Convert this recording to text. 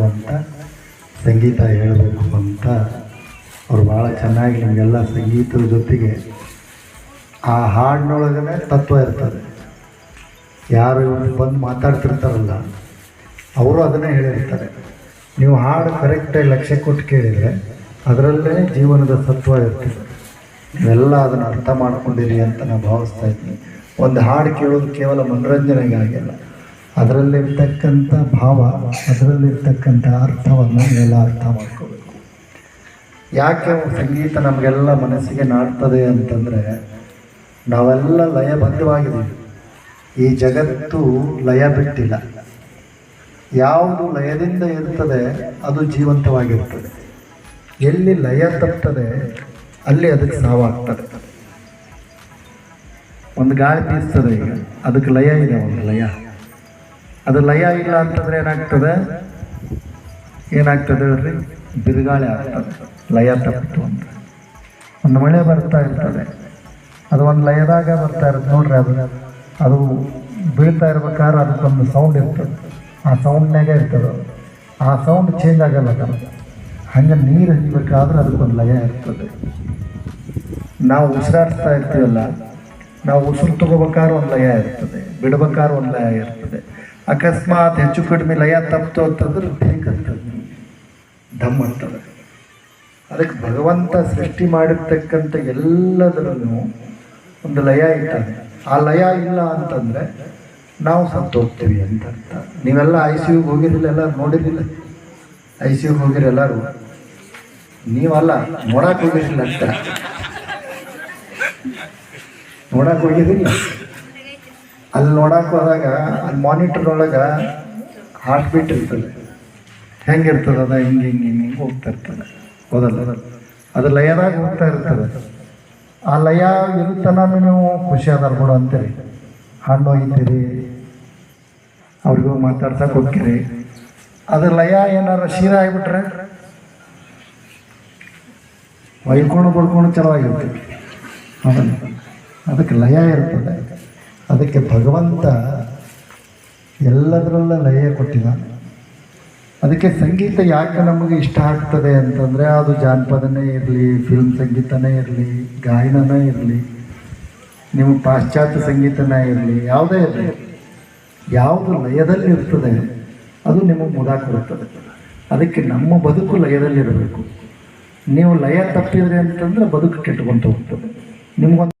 ಮಾಡಬೇಕು ಅಂತ ಸಂಗೀತ ಹೇಳಬೇಕು ಅಂತ ಅವ್ರು ಭಾಳ ಚೆನ್ನಾಗಿ ನಮಗೆಲ್ಲ ಸಂಗೀತದ ಜೊತೆಗೆ ಆ ಹಾಡಿನೊಳಗನೆ ತತ್ವ ಇರ್ತದೆ. ಯಾರು ಬಂದು ಮಾತಾಡ್ತಿರ್ತಾರಲ್ಲ, ಅವರು ಅದನ್ನೇ ಹೇಳಿರ್ತಾರೆ. ನೀವು ಹಾಡು ಕರೆಕ್ಟಾಗಿ ಲಕ್ಷ್ಯ ಕೊಟ್ಟು ಕೇಳಿದರೆ ಅದರಲ್ಲೇ ಜೀವನದ ಸತ್ವ ಇರ್ತದೆ. ನೀವೆಲ್ಲ ಅದನ್ನು ಅರ್ಥ ಮಾಡ್ಕೊಂಡಿರಿ ಅಂತ ನಾನು ಭಾವಿಸ್ತಾ ಇದ್ದೀನಿ. ಒಂದು ಹಾಡು ಕೇಳೋದು ಕೇವಲ ಮನೋರಂಜನೆಗಾಗಿಲ್ಲ ಅದರಲ್ಲಿರ್ತಕ್ಕಂಥ ಭಾವ, ಅದರಲ್ಲಿರ್ತಕ್ಕಂಥ ಅರ್ಥವನ್ನು ಎಲ್ಲ ಅರ್ಥ ಮಾಡ್ಕೋಬೇಕು. ಯಾಕೆ ಸಂಗೀತ ನಮಗೆಲ್ಲ ಮನಸ್ಸಿಗೆ ನಾಡ್ತದೆ ಅಂತಂದರೆ, ನಾವೆಲ್ಲ ಲಯಬದ್ಧವಾಗಿದ್ದೀವಿ. ಈ ಜಗತ್ತು ಲಯ ಬಿಟ್ಟಿಲ್ಲ. ಯಾವುದು ಲಯದಿಂದ ಇರ್ತದೆ, ಅದು ಜೀವಂತವಾಗಿರ್ತದೆ. ಎಲ್ಲಿ ಲಯ ತಪ್ತದೆ, ಅಲ್ಲಿ ಅದಕ್ಕೆ ಸಾವಾಗ್ತದೆ. ಒಂದು ಗಾಳಿ ಬೀಸ್ತದೆ ಈಗ, ಅದಕ್ಕೆ ಲಯ ಇದೆ, ಒಂದು ಲಯ. ಅದು ಲಯ ಇಲ್ಲ ಅಂತಂದ್ರೆ ಏನಾಗ್ತದೆ? ಏನಾಗ್ತದೆ ಹೇಳ್ರಿ? ಬಿರುಗಾಳಿ ಆಗ್ತದೆ. ಲಯ ತಪ್ಪಿತು ಅಂತ ಒಂದು ಮಳೆ ಬರ್ತಾ ಇರ್ತದೆ. ಅದು ಒಂದು ಲಯದಾಗ ಬರ್ತಾ ಇರುತ್ತೆ ನೋಡ್ರಿ ಅದು. ಅದು ಬೀಳ್ತಾ ಇರ್ಬೇಕಾದ್ರೆ ಅದಕ್ಕೊಂದು ಸೌಂಡ್ ಇರ್ತದೆ. ಆ ಸೌಂಡ್ನಾಗೆ ಇರ್ತದೆ. ಆ ಸೌಂಡ್ ಚೇಂಜ್ ಆಗಲ್ಲ ಅದು ಹಂಗೆ ನೀರು ಹರಿಬೇಕಾದ್ರೆ ಅದಕ್ಕೊಂದು ಲಯ ಇರ್ತದೆ. ನಾವು ಉಸಿರಾಡ್ತಾ ಇರ್ತೀವಲ್ಲ, ನಾವು ಉಸಿರು ತಗೋಬೇಕಾದ್ರೆ ಒಂದು ಲಯ ಇರ್ತದೆ. ಬಿಡ್ಬೇಕಾದ್ರೆ ಒಂದು ಲಯ ಇರ್ತದೆ. ಅಕಸ್ಮಾತ್ ಹೆಚ್ಚು ಕಡಿಮೆ ಲಯ ತಪ್ಪಿತು ಅಂತಂದ್ರೆ ಬೇಕಂತದೆ ದಮ್ ಅಂತದೆ ಅದಕ್ಕೆ ಭಗವಂತ ಸೃಷ್ಟಿ ಮಾಡಿರ್ತಕ್ಕಂಥ ಎಲ್ಲದರಲ್ಲೂ ಒಂದು ಲಯ ಇರ್ತದೆ. ಆ ಲಯ ಇಲ್ಲ ಅಂತಂದರೆ ನಾವು ಸತ್ತು ಹೋಗ್ತೀವಿ ಅಂತ ಅರ್ಥ. ನೀವೆಲ್ಲ ಐ ಸಿ ಯುಗೆ ಹೋಗಿರಲಿಲ್ಲ, ಎಲ್ಲರೂ ನೋಡಿರಲಿಲ್ಲ. ಐ ಸಿ ಯುಗೆ ಹೋಗಿರಿ ಎಲ್ಲರೂ. ನೀವಲ್ಲ ನೋಡಕ್ಕೆ ಹೋಗಿರಲಿಲ್ಲ ಅಂತ. ನೋಡಕ್ಕೆ ಹೋಗಿರಲಿಲ್ಲ ಅಲ್ಲಿ ನೋಡಕ್ಕೆ ಹೋದಾಗ ಅಲ್ಲಿ ಮಾನಿಟರ್ ಒಳಗೆ ಹಾರ್ಟ್ ಬೀಟ್ ಇರ್ತದೆ. ಹೆಂಗಿರ್ತದೆ ಅದ, ಹಿಂಗೆ ಹಿಂಗೆ ಹಿಂಗೆ ಹಿಂಗೆ ಹೋಗ್ತಾ ಇರ್ತದೆ. ಹೌದಲ್ಲ? ಅದು ಲಯದಾಗ ಹೋಗ್ತಾ ಇರ್ತದೆ. ಆ ಲಯ ಇರುತ್ತನ ನೀವು ಖುಷಿ ಅದಾರ ಬಿಡು ಅಂತೀರಿ. ಹಣ್ಣು ಒಯ್ತೀರಿ ಅವ್ರಿಗೂ ಮಾತಾಡ್ತಾ ಹೋಗ್ತೀರಿ. ಅದು ಲಯ ಏನಾರ ಶೀರ ಆಗಿಬಿಟ್ರೆ ಒಯ್ಕೊಂಡು ಬಡ್ಕೊಂಡು ಹೌದಲ್ಲ? ಅದಕ್ಕೆ ಲಯ ಇರ್ತದೆ. ಅದಕ್ಕೆ ಭಗವಂತ ಎಲ್ಲದರಲ್ಲ ಲಯ ಕೊಟ್ಟಿದ್ದಾನೆ ಅದಕ್ಕೆ ಸಂಗೀತ ಯಾಕೆ ನಮಗೆ ಇಷ್ಟ ಆಗ್ತದೆ ಅಂತಂದರೆ ಅದು ಜಾನಪದನೇ ಇರಲಿ ಫಿಲ್ಮ್ ಸಂಗೀತನೇ ಇರಲಿ, ಗಾಯನನೇ ಇರಲಿ, ನಿಮ್ಮ ಪಾಶ್ಚಾತ್ಯ ಸಂಗೀತನೇ ಇರಲಿ, ಯಾವುದೇ ಇರಲಿ, ಯಾವುದು ಲಯದಲ್ಲಿ ಇರ್ತದೆ ಅದು ನಿಮಗೆ ಮುದ ಕೊಡುತ್ತದೆ. ಅದಕ್ಕೆ ನಮ್ಮ ಬದುಕು ಲಯದಲ್ಲಿರಬೇಕು. ನೀವು ಲಯ ತಪ್ಪಿದರೆ ಅಂತಂದರೆ ಬದುಕು ಕೆಟ್ಟುಕೊಂತ ಹೋಗ್ತದೆ. ನಿಮ್ಗೊಂದು